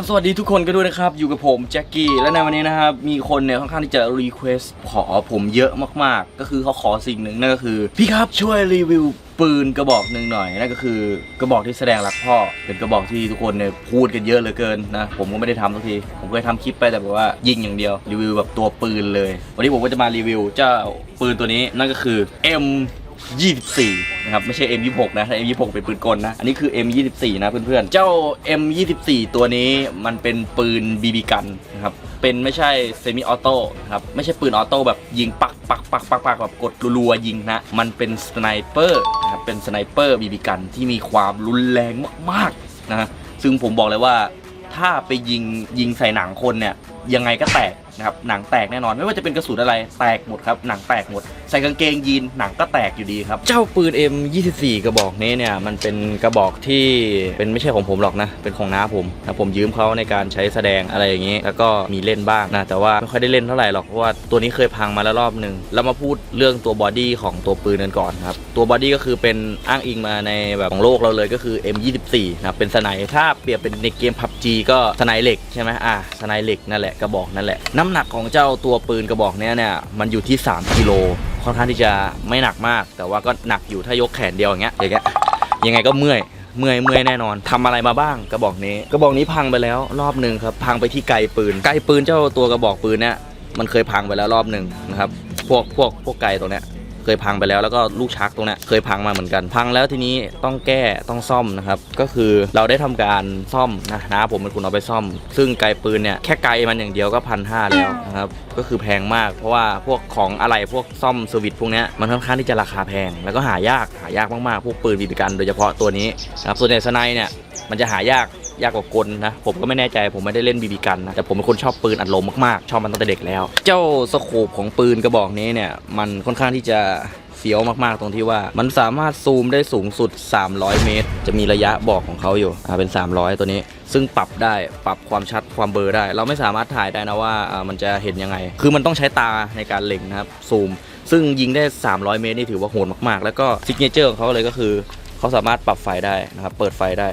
บสวัสดีทุกคนกันด้วยนะครับ อยู่กับผมแจ็คกี้และในวันนี้นะครับมีคนเนี่ยค่อนข้างที่จะรีเควสขอผมเยอะมากๆ ก็คือเขาขอสิ่งหนึ่งนั่นก็คือ พี่ครับช่วยรีวิวปืนกระบอกหนึ่งหน่อยนั่นก็คือกระบอกที่แสดงรักพ่อ เป็นกระบอกที่ทุกคนเนี่ยพูดกันเยอะเหลือเกินนะผมก็ไม่ได้ทำสักที ผมเคยทำคลิปไปแต่แบบว่ายิงอย่างเดียวรีวิวแบบตัวปืนเลย วันนี้ผมก็จะมารีวิวเจ้าปืนตัวนี้นั่นก็คือ M 24นะครับไม่ใช่ M26 นะถ้า M26 เป็นปืนกลนะอันนี้คือ M24 นะเพื่อนๆเจ้า M24 ตัวนี้มันเป็นปืน BB กันนะครับเป็นไม่ใช่เซมิออโต้ครับไม่ใช่ปืนออโต้แบบยิงปักปักปักปักปักแบบกดรัวๆยิงนะ มันเป็นสไนเปอร์นะครับเป็นสไนเปอร์ BB กันที่มีความรุนแรงมากๆนะฮะซึ่งผมบอกเลยว่าถ้าไปยิงยิงใส่หนังคนเนี่ยยังไงก็แตก นะครับหนังแตกแน่นอนไม่ว่าจะเป็นกระสุนอะไรแตกหมดครับหนังแตกหมด ใส่กางเกงยีนหนังก็แตกอยู่ดีครับ เจ้าปืน M24 กระบอกนี้เนี่ยมันเป็นกระบอกที่เป็นไม่ใช่ของผมหรอกนะ เป็นของน้าผมนะผมยืมเขาในการใช้แสดงอะไรอย่างนี้ แล้วก็มีเล่นบ้างนะแต่ว่าไม่ค่อยได้เล่นเท่าไหร่หรอกเพราะว่าตัวนี้เคยพังมาแล้วรอบหนึ่งแล้วมาพูดเรื่องตัวบอดี้ของตัวปืนกันก่อนครับตัวบอดี้ก็คือเป็นอ้างอิงมาในแบบของโลกเราเลยก็คือ M24 นะครับเป็นสไนถ้าเปรียบเป็นในเกม PUBG ก็สไนเหล็กใช่ไหมอ่าสไนเหล็กนั่นแหละกระบอกนั่นแหละน้ำหนักของเจ้าตัวปืนกระบอกนี้เนี่ยมันอยู่ที่ 3กิโลค่อนข้างที่จะไม่หนักมาก แต่ว่าก็หนักอยู่ถ้ายกแขนเดียวอย่างเงี้ยอย่างเงี้ยยังไงก็เมื่อยเมื่อยเมื่อยแน่นอนทำอะไรมาบ้างกระบอกนี้ กระบอกนี้พังไปแล้วรอบหนึ่งครับ พังไปที่ไกลปืน ไกลปืนเจ้าตัวกระบอกปืนเนี่ยมันเคยพังไปแล้วรอบหนึ่งนะครับ พวกพวกพวกไกลตัวเนี้ย เคยพังไปแล้วแล้วก็ลูกชักตรงนี้เคยพังมาเหมือนกัน พังแล้วทีนี้ต้องแก้ต้องซ่อมนะครับ ก็คือเราได้ทำการซ่อมนะนะผมเป็นคนเอาไปซ่อม ซึ่งไกลปืนเนี่ยแค่ไกลมันอย่างเดียวก็พันห้าแล้วนะครับก็คือแพงมากเพราะว่าพวกของอะไรพวกซ่อมเซอร์วิสพวกนี้มันค่อนข้างที่จะราคาแพง แล้วก็หายากหายากมากๆพวกปืนบีบีกันโดยเฉพาะตัวนี้นะครับส่วนใหญ่สไนเนี่ยมันจะหายาก ยากกว่ากลนะผมก็ไม่แน่ใจผมไม่ได้เล่นบีบีกันนะแต่ผมเป็นคนชอบปืนอัดลมมากๆ ชอบมันตั้งแต่เด็กแล้ว เจ้าสโคปของปืนกระบอกนี้เนี่ยมันค่อนข้างที่จะเฟี้ยวมากๆ ตรงที่ว่ามันสามารถซูมได้สูงสุด 300 เมตร จะมีระยะบอกของเขาอยู่อ่าเป็น 300 ตัวนี้ ซึ่งปรับได้ปรับความชัดความเบลอได้ เราไม่สามารถถ่ายได้นะว่ามันจะเห็นยังไง คือมันต้องใช้ตาในการเล็งนะครับซูม ซึ่งยิงได้ 300 เมตรนี่ถือว่าโหดมากๆ แล้วก็ซิกเนเจอร์ของเขาเลยก็คือ เขาสามารถปรับไฟได้นะครับเปิดไฟได้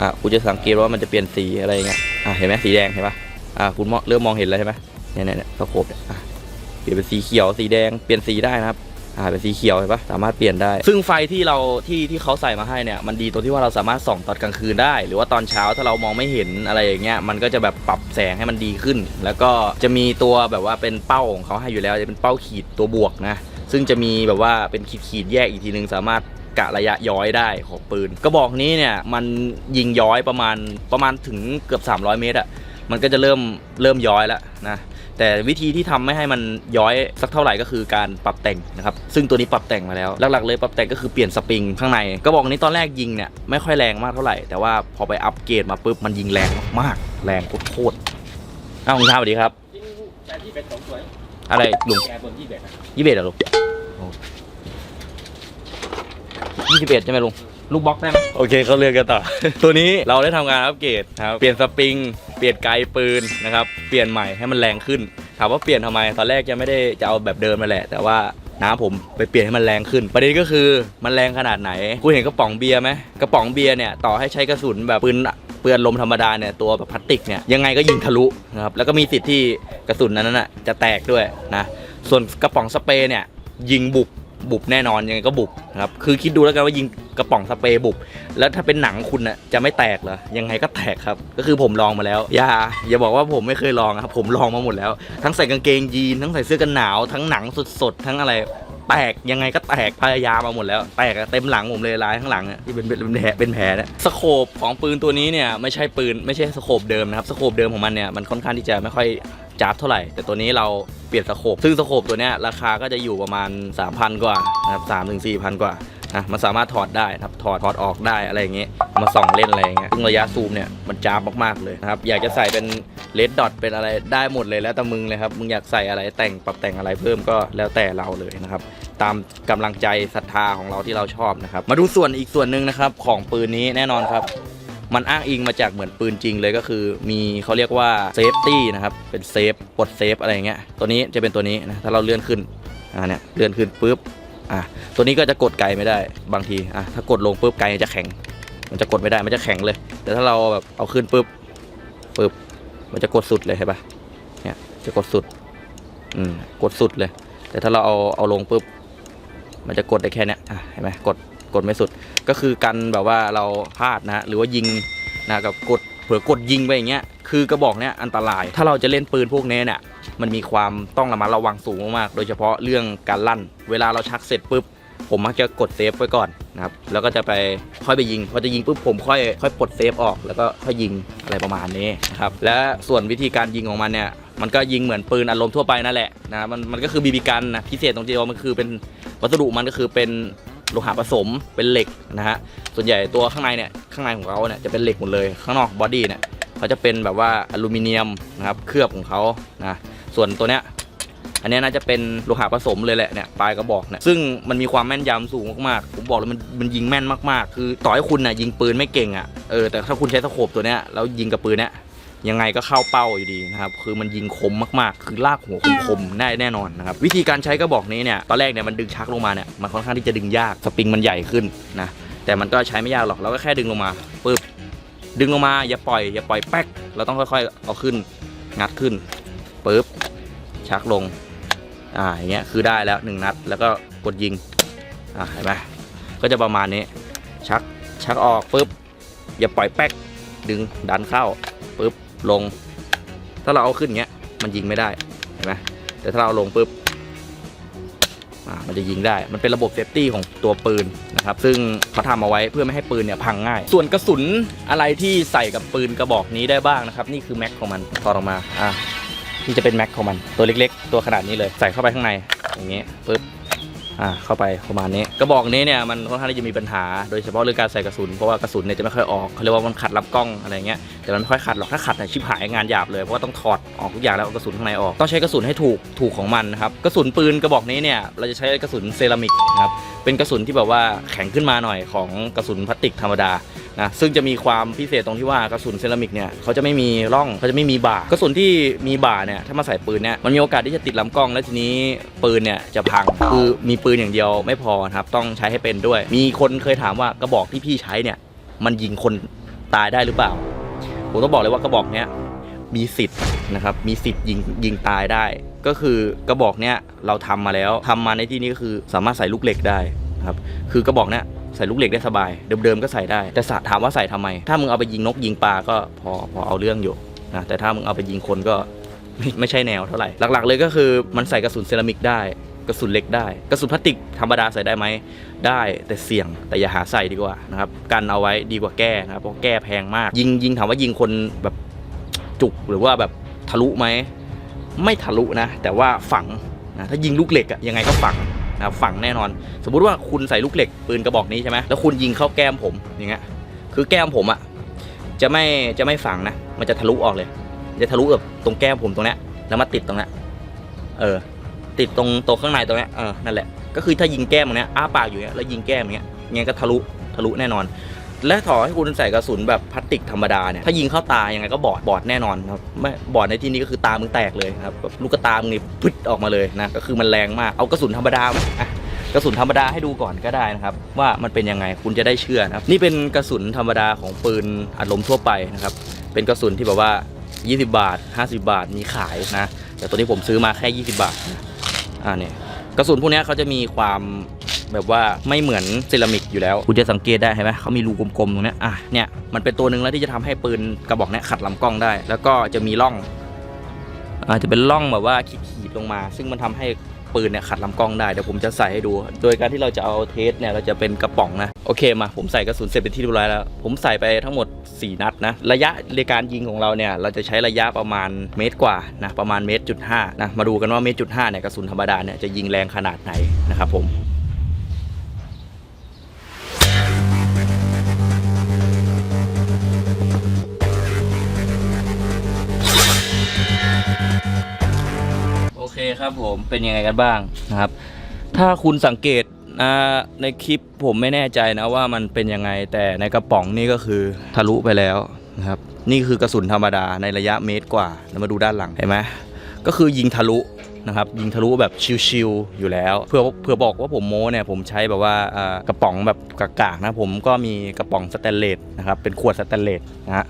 อะคุณจะสังเกตว่ามันจะเปลี่ยนสีอะไรเงี้ยอะเห็นไหมสีแดงเห็นปะอะคุณมองเริ่มมองเห็นแล้วใช่ไหมเนี่ยเนี่ยเนี่ยสโคปเนี่ยอะเปลี่ยนเป็นสีเขียวสีแดงเปลี่ยนสีได้นะครับอ่าเป็นสีเขียวเห็นปะสามารถเปลี่ยนได้ ซึ่งไฟที่เราที่ที่เขาใส่มาให้เนี่ยมันดีตรงที่ว่าเราสามารถส่องตอนกลางคืนได้ หรือว่าตอนเช้าถ้าเรามองไม่เห็นอะไรอย่างเงี้ยมันก็จะแบบปรับแสงให้มันดีขึ้น แล้วก็จะมีตัวแบบว่าเป็นเป้าของเขาให้อยู่แล้วจะเป็นเป้าขีดตัวบวกนะซึ่งจะมีแบบว่าเป็นขีดขีดแยกอีกทีนึงสามารถ กะระยะย้อยได้ของปืน กระบอกนี้เนี่ยมันยิงย้อยประมาณประมาณถึงเกือบ 300 เมตรอะ่ะมันก็จะเริ่มเริ่มย้อยแล้วนะแต่วิธีที่ทำไม่ให้มันย้อยสักเท่าไหร่ก็คือการปรับแต่งนะครับ ซึ่งตัวนี้ปรับแต่งมาแล้วหลักๆเลยปรับแต่งก็คือเปลี่ยนสปริงข้างในกระบอกนี้ตอนแรกยิงเนี่ยไม่ค่อยแรงมากเท่าไหร่ แต่ว่าพอไปอัปเกรดมาปุ๊บมันยิงแรงมากๆแรงโคตรๆอ้าวคุณท้าสวัสดีครับจริงแต่ที่เป็นสองสวยอะไรลุงแกบนที่เบ็ดอะยี่สิบเอ็ดเหรอลุง ยี่สิบเอ็ดใช่ไหมลุงลูกบล็อกได้ไหมโอเคเขาเลือกกันต่อ ตัวนี้เราได้ทำการอัปเกรดนะครับเปลี่ยนสปริง เปลี่ยนไกลปืนนะครับ เปลี่ยนใหม่ให้มันแรงขึ้น ถามว่าเปลี่ยนทำไม ตอนแรกยังไม่ได้จะเอาแบบเดิมมาแหละ แต่ว่าน้าผมไปเปลี่ยนให้มันแรงขึ้น ประเด็นก็คือมันแรงขนาดไหนคุณเห็นกระป๋องเบียร์ไหมกระป๋องเบียร์เนี่ยต่อให้ใช้กระสุนแบบปืนเปือนลมธรรมดาเนี่ยตัวแบบพลาสติกเนี่ยยังไงก็ยิงทะลุนะครับแล้วก็มีสิทธิ์ที่กระสุนนั้นน่ะจะแตกด้วยนะส่วนกระป๋องสเปรย์เนี่ยยิงบุบ บุบแน่นอนยังไงก็บุบครับคือคิดดูแล้วกันว่ายิงกระป๋องสเปรย์บุบแล้วถ้าเป็นหนังคุณน่ะจะไม่แตกเหรอยังไงก็แตกครับ ก็คือผมลองมาแล้วอย่าอย่าบอกว่าผมไม่เคยลองครับผมลองมาหมดแล้ว ทั้งใส่กางเกงยีนทั้งใส่เสื้อกันหนาวทั้งหนังสดๆทั้งอะไร แตกยังไงก็แตกพยายามมาหมดแล้ว แตกเต็มหลังผมเลยลายข้างหลังที่เป็นเป็นแผลเป็นแผลนะสโคปของปืนตัวนี้เนี่ยไม่ใช่ปืนไม่ใช่สโคปเดิมนะครับสโคปเดิมของมันเนี่ยมันค่อนข้างที่จะไม่ค่อยจ้าบเท่าไหร่ แต่ตัวนี้เราเปลี่ยนสโคปซึ่งสโคปตัวเนี้ยราคาก็จะอยู่ประมาณ 3,000 กว่านะครับสามถึงสี่พันกว่า นะมันสามารถถอดได้ครับถอดถอดออกได้อะไรอย่างเงี้ยมาส่องเล่นอะไรอย่างเงี้ยซึ่งระยะซูมเนี่ยมันจ้าบมากๆเลยนะครับอยากจะใส่เป็นเลดดอทเป็นอะไรได้หมดเลยแล้วแต่มึงเลยครับมึงอยากใส่อะไรแต่งปรับแต่งอะไรเพิ่มก็แล้วแต่เราเลยนะครับตามกำลังใจศรัทธาของเราที่เราชอบนะครับมาดูส่วนอีกส่วนหนึ่งนะครับของปืนนี้แน่นอนครับมันอ้างอิงมาจากเหมือนปืนจริงเลยก็คือ มีเขาเรียกว่าเซฟตี้นะครับเป็นเซฟปลดเซฟอะไรเงี้ยตัวนี้จะเป็นตัวนี้นะถ้าเราเลื่อนขึ้นอ่าเนี่ยเลื่อนขึ้นปุ๊บ อะตัวนี้ก็จะกดไกลไม่ได้บางทีอะถ้ากดลงปุ๊บไกลจะแข็ง มันจะกดไม่ได้มันจะแข็งเลย แต่ถ้าเราแบบเอาขึ้นปุ๊บปึ๊บมันจะกดสุดเลยเห็นปะเนี่ยจะกดสุดอืมกดสุดเลย แต่ถ้าเราเอาเอาลงปุ๊บมันจะกดได้แค่เนี้ยอะเห็นไหมกดกดไม่สุด ก็คือกันแบบว่าเราพลาดนะ หรือว่ายิงนะกับกดเผื่อกดยิงไปอย่างเงี้ย คือกระบอกเนี้ยอันตราย ถ้าเราจะเล่นปืนพวกนี้เนี่ย มันมีความต้องระมัดระวังสูงมากๆ โดยเฉพาะเรื่องการลั่น เวลาเราชักเสร็จปุ๊บ ผมมักจะกดเซฟไว้ก่อนนะครับ แล้วก็จะไปค่อยไปยิง พอจะยิงปุ๊บผมค่อยค่อยปลดเซฟออก แล้วก็ค่อยยิงอะไรประมาณนี้นะครับ และส่วนวิธีการยิงของมันเนี่ย มันก็ยิงเหมือนปืนอารมณ์ทั่วไปนั่นแหละนะ มันมันก็คือบีบีกันนะ พิเศษตรงที่ว่ามันคือเป็นวัสดุมันก็คือเป็นโลหะผสมเป็นเหล็กนะฮะ ส่วนใหญ่ตัวข้างในเนี่ยข้างในของเขาเนี่ยจะเป็นเหล็กหมดเลย ข้างนอกบอดี้เนี่ย เขาจะเป็นแบบว่าอลูมิเนียมนะครับเคลือบของเขานะส่วนตัวเนี้ยอันนี้น่าจะเป็นโลหะผสมเลยแหละเนี่ยปลายกระบอกเนี่ยซึ่งมันมีความแม่นยำสูงมากๆผมบอกเลยมันมันยิงแม่นมากๆ คือต่อให้คุณน่ะยิงปืนไม่เก่งอะเออแต่ถ้าคุณใช้สโคปตัวเนี้ยแล้วยิงกับปืนเนี้ยยังไงก็เข้าเป้าอยู่ดีนะครับ คือมันยิงคมมากๆ คือลากหัวคมๆได้แน่นอนนะครับ วิธีการใช้กระบอกนี้เนี่ย ตอนแรกเนี่ยมันดึงชักลงมาเนี่ย มันค่อนข้างที่จะดึงยาก สปริงมันใหญ่ขึ้นนะ แต่มันก็ใช้ไม่ยากหรอก เราก็แค่ดึงลงมาปึ๊บ ดึงลงมาอย่าปล่อยอย่าปล่อยแป๊ก เราต้องค่อยๆเอาขึ้น งัดขึ้นปึ๊บชักลง อ่าอย่างเงี้ยคือได้แล้วหนึ่งนัด แล้วก็กดยิง อ่าเห็นไหมก็จะประมาณนี้ ชักชักออกปุ๊บอย่าปล่อยแป๊ก ดึงดันเข้าปุ๊บลง ถ้าเราเอาขึ้นเงี้ยมันยิงไม่ได้เห็นไหมแต่ถ้าเราลงปุ๊บ มันจะยิงได้ มันเป็นระบบเซฟตี้ของตัวปืนนะครับ ซึ่งเขาทำเอาไว้เพื่อไม่ให้ปืนเนี่ยพังง่าย ส่วนกระสุนอะไรที่ใส่กับปืนกระบอกนี้ได้บ้างนะครับ นี่คือแม็กของมันตอออกมา อ่านี่จะเป็นแม็กของมัน ตัวเล็ก ๆ ตัวขนาดนี้เลย ใส่เข้าไปข้างใน อย่างนี้ปึ๊บ อ่าเข้าไปประมาณนี้กระบอกนี้เนี่ยมันค่อนข้างที่จะมีปัญหาโดยเฉพาะเรื่องการใส่กระสุนเพราะว่ากระสุนเนี่ยจะไม่ค่อยออกเขาเรียกว่ามันขัดลำกล้องอะไรเงี้ยแต่มันไม่ค่อยขัดหรอกถ้าขัดเนี่ยชิบหายงานหยาบเลยเพราะว่าต้องถอดออกทุกอย่างแล้วเอากระสุนข้างในออกต้องใช้กระสุนให้ถูกถูกของมันนะครับกระสุนปืนกระบอกนี้เนี่ยเราจะใช้กระสุนเซรามิกนะครับ เป็นกระสุนที่แบบว่าแข็งขึ้นมาหน่อยของกระสุนพลาสติกธรรมดานะซึ่งจะมีความพิเศษตรงที่ว่ากระสุนเซรามิกเนี่ยเขาจะไม่มีร่องเขาจะไม่มีบ่ากระสุนที่มีบ่าเนี่ยถ้ามาใส่ปืนเนี่ยมันมีโอกาสที่จะติดลำกล้อง แล้วทีนี้ปืนเนี่ยจะพังคือมีปืนอย่างเดียวไม่พอครับต้องใช้ให้เป็นด้วย มีคนเคยถามว่ากระบอกที่พี่ใช้เนี่ยมันยิงคนตายได้หรือเปล่าผมต้องบอกเลยว่ากระบอกเนี้ยมีสิทธิ์นะครับมีสิทธิ์ยิงยิงตายได้ ก็คือกระบอกเนี้ยเราทำมาแล้วทำมาในที่นี้ก็คือสามารถใส่ลูกเหล็กได้นะครับคือกระบอกเนี้ยใส่ลูกเหล็กได้สบาย เดิมๆก็ใส่ได้ แต่สถามว่าใส่ทำไม ถ้ามึงเอาไปยิงนกยิงปลาก็พอพอเอาเรื่องอยู่นะแต่ถ้ามึงเอาไปยิงคนก็ไม่ไม่ใช่แนวเท่าไหร่หลักๆ เลยก็คือมันใส่กระสุนเซรามิกได้กระสุนเหล็กได้กระสุนพลาสติกธรรมดาใส่ได้ไหมได้แต่เสี่ยงแต่อย่าหาใส่ดีกว่านะครับกันเอาไว้ดีกว่าแก้นะครับเพราะแก้แพงมาก ยิงยิงถามว่ายิงคนแบบจุกหรือว่าแบบทะลุไหม ไม่ทะลุนะ แต่ว่าฝังนะถ้ายิงลูกเหล็กอะยังไงก็ฝังนะฝังแน่นอน สมมุติว่าคุณใส่ลูกเหล็กปืนกระบอกนี้ใช่ไหมแล้วคุณยิงเข้าแก้มผมอย่างเงี้ยคือแก้มผมอะจะไม่จะไม่ฝังนะ มันจะทะลุออกเลย จะทะลุแบบตรงแก้มผมตรงเนี้ยแล้วมาติดตรงเนี้ยเออ ติดตรงตัวข้างในตรงเนี้ยเออนั่นแหละก็คือถ้ายิงแก้มตรงเนี้ยอ้าปากอยู่เนี้ยแล้วยิงแก้มอย่างเงี้ยยังไงก็ทะลุทะลุแน่นอน และถอให้คุณใส่กระสุนแบบพลาสติกธรรมดาเนี่ยถ้ายิงเข้าตายังไงก็บอดบอดแน่นอนครับไม่บอดในที่นี้ก็คือตามึงแตกเลยครับแบบลูกตามึงนี่พึดออกมาเลยนะก็คือมันแรงมากเอากระสุนธรรมดาไหมอะกระสุนธรรมดาให้ดูก่อนก็ได้นะครับ ว่ามันเป็นยังไงคุณจะได้เชื่อนะครับ นี่เป็นกระสุนธรรมดาของปืนอัดลมทั่วไปนะครับ เป็นกระสุนที่แบบว่า 20 บาท 50 บาทมีขายนะ แต่ตัวนี้ผมซื้อมาแค่ 20 บาทนะอ่าเนี่ยกระสุนพวกนี้เขาจะมีความ แบบว่าไม่เหมือนเซรามิกอยู่แล้วคุณจะสังเกตได้เห็นไหมเขามีรูกลมๆตรงนี้อะเนี่ยมันเป็นตัวหนึ่งแล้วที่จะทำให้ปืนกระบอกเนี้ยขัดลำกล้องได้ แล้วก็จะมีร่อง อาจจะเป็นร่องแบบว่าขีดๆลงมา ซึ่งมันทำให้ปืนเนี่ยขัดลำกล้องได้เดี๋ยวผมจะใส่ให้ดู โดยการที่เราจะเอาเทสเนี่ยเราจะเป็นกระป๋องนะโอเคมาผมใส่กระสุนเสร็จเป็นที่เรียบร้อยแล้ว ผมใส่ไปทั้งหมด 4 นัดนะระยะในการยิงของเราเนี่ยเราจะใช้ระยะประมาณเมตรกว่านะประมาณเมตรจุดห้านะมาดูกันว่าเมตรจุดห้าเนี่ยกระสุนธรรมดาเนี่ยจะยิงแรงขนาดไหนนะครับผม คครับผมเป็นยังไงกันบ้างนะครับ ถ้าคุณสังเกตนะในคลิปผมไม่แน่ใจนะว่ามันเป็นยังไงแต่ในกระป๋องนี่ก็คือทะลุไปแล้วนะครับนี่คือกระสุนธรรมดาในระยะเมตรกว่าแล้วมาดูด้านหลังเห็นไหมก็คือยิงทะลุนะครับยิงทะลุแบบชิวๆอยู่แล้วเพื่อเพื่อบอกว่าผมโม้เนี่ยผมใช้แบบว่าอ่ากระป๋องแบบกากๆนะผมก็มีกระป๋องสแตนเลสนะครับเป็นขวดสแตนเลสนะฮะ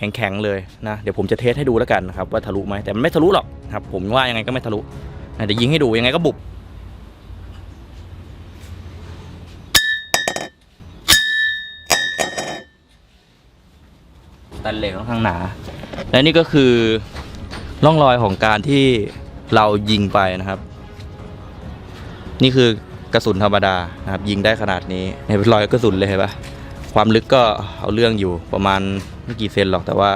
แข็งๆเลยนะเดี๋ยวผมจะเทสให้ดูแล้วกันนะครับว่าทะลุไหมแต่มันไม่ทะลุหรอกครับ ผมว่ายังไงก็ไม่ทะลุเดี๋ยวยิงให้ดูยังไงก็บุบตันเหล็กค่อนข้างหนา และนี่ก็คือร่องรอยของการที่เรายิงไปนะครับ นี่คือกระสุนธรรมดานะครับ ยิงได้ขนาดนี้ในเป็นรอยกระสุนเลยเห็นปะความลึกก็เอาเรื่องอยู่ประมาณ ไม่กี่เซนหรอกแต่ว่า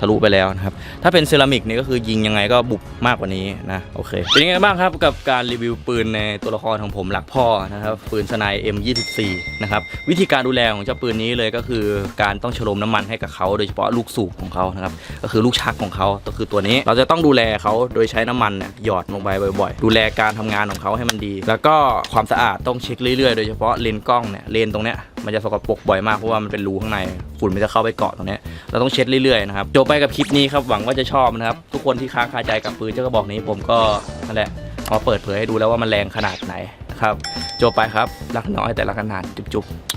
ทะลุไปแล้วนะครับ ถ้าเป็นเซรามิกนี่ก็คือยิงยังไงก็บุบมากกว่านี้นะ โอเค เป็นยังไงบ้างครับกับการรีวิวปืนในตัวละครของผมหลักพ่อนะครับ ปืนสไน M24 นะครับ วิธีการดูแลของเจ้าปืนนี้เลยก็คือการต้องฉโลมน้ำมันให้กับเขาโดยเฉพาะลูกสูบของเขานะครับ ก็คือลูกชักของเขาก็คือตัวนี้ เราจะต้องดูแลเขาโดยใช้น้ำมันเนี่ยหยอดลงไปบ่อย ๆ ดูแลการทำงานของเขาให้มันดี แล้วก็ความสะอาดต้องเช็คเรื่อยๆ โดยเฉพาะเลนกล้องเนี่ยเลนตรงเนี้ย มันจะสกปรกบ่อยมากเพราะว่ามันเป็นรูข้างในฝุ่นมันจะเข้าไปเกาะตรงนี้เราต้องเช็ดเรื่อยๆนะครับจบไปกับคลิปนี้ครับหวังว่าจะชอบนะครับทุกคนที่ค้างคาใจกับปืนเจ้ากระบอกนี้ผมก็นั่นแหละเอามาเปิดเผยให้ดูแล้วว่ามันแรงขนาดไหนนะครับจบไปครับรักน้อยแต่รักขนนานจุ๊บๆ